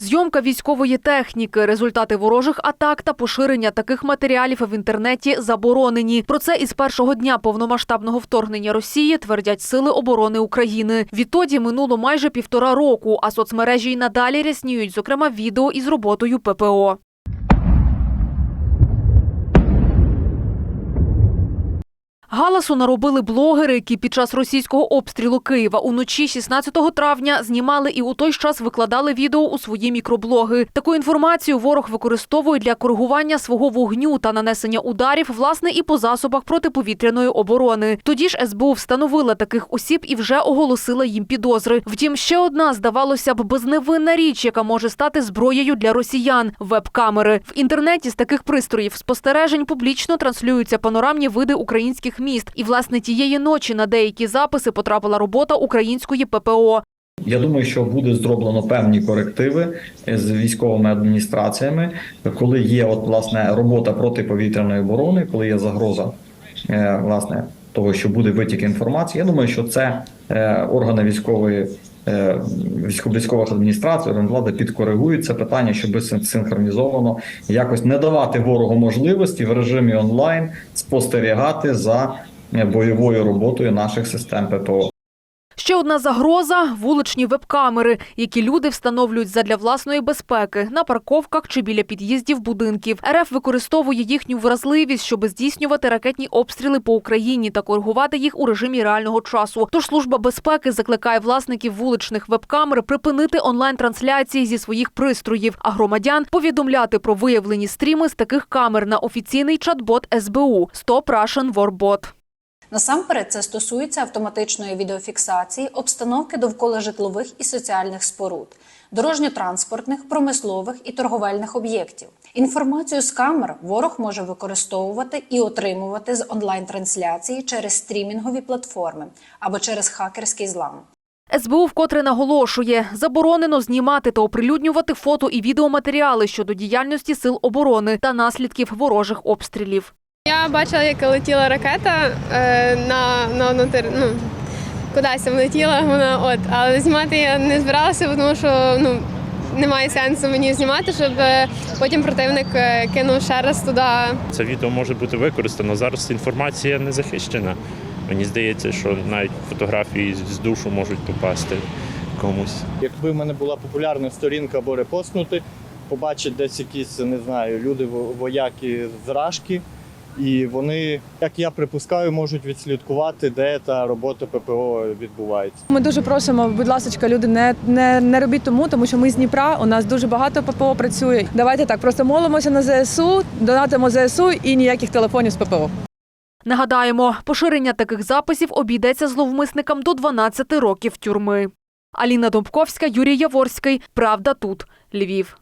Зйомка військової техніки, результати ворожих атак та поширення таких матеріалів в інтернеті заборонені. Про це із першого дня повномасштабного вторгнення Росії твердять сили оборони України. Відтоді минуло майже півтора року, а соцмережі й надалі рясніють, зокрема, відео із роботою ППО. Галасу наробили блогери, які під час російського обстрілу Києва уночі 16 травня знімали і у той час викладали відео у свої мікроблоги. Таку інформацію ворог використовує для коригування свого вогню та нанесення ударів, власне, і по засобах протиповітряної оборони. Тоді ж СБУ встановила таких осіб і вже оголосила їм підозри. Втім, ще одна здавалося б безневинна річ, яка може стати зброєю для росіян веб-камери. В інтернеті з таких пристроїв спостережень публічно транслюються панорамні види українських міст. І власне тієї ночі на деякі записи потрапила робота української ППО. Я думаю, що буде зроблено певні корективи з військовими адміністраціями, коли є от власне робота протиповітряної оборони, коли є загроза е, власне того, що буде витік інформації. Я думаю, що це е, органи військової е, військово-військових адміністрацій, влада підкоригують це питання, щоб синхронізовано якось не давати ворогу можливості в режимі онлайн спостерігати за е, бойовою роботою наших систем ППО. Ще одна загроза вуличні веб-камери, які люди встановлюють задля власної безпеки на парковках чи біля під'їздів будинків. РФ використовує їхню вразливість, щоб здійснювати ракетні обстріли по Україні та коригувати їх у режимі реального часу. Тож служба безпеки закликає власників вуличних веб-камер припинити онлайн-трансляції зі своїх пристроїв, а громадян повідомляти про виявлені стріми з таких камер на офіційний чат-бот СБУ Stop Russian War. Насамперед, це стосується автоматичної відеофіксації обстановки довкола житлових і соціальних споруд, дорожньо-транспортних, промислових і торговельних об'єктів. Інформацію з камер ворог може використовувати і отримувати з онлайн-трансляції через стрімінгові платформи або через хакерський злам. СБУ вкотре наголошує, заборонено знімати та оприлюднювати фото і відеоматеріали щодо діяльності сил оборони та наслідків ворожих обстрілів. Я бачила, як летіла ракета е, на, на, на тер- ну, кудись там летіла вона, от, але знімати я не збиралася, тому що ну, немає сенсу мені знімати, щоб е, потім противник е, кинув ще раз туди. Це відео може бути використано. Зараз інформація не захищена. Мені здається, що навіть фотографії з душу можуть попасти комусь. Якби в мене була популярна сторінка або репостнути, побачить десь якісь, не знаю, люди во- вояки з Рашки, і вони, як я припускаю, можуть відслідкувати, де та робота ППО відбувається. Ми дуже просимо, будь ласка, люди, не, не, не робіть тому, тому що ми з Дніпра. У нас дуже багато ППО працює. Давайте так, просто молимося на ЗСУ, донатимо ЗСУ і ніяких телефонів з ППО. Нагадаємо, поширення таких записів обійдеться зловмисникам до 12 років тюрми. Аліна Домбковська, Юрій Яворський. Правда тут. Львів.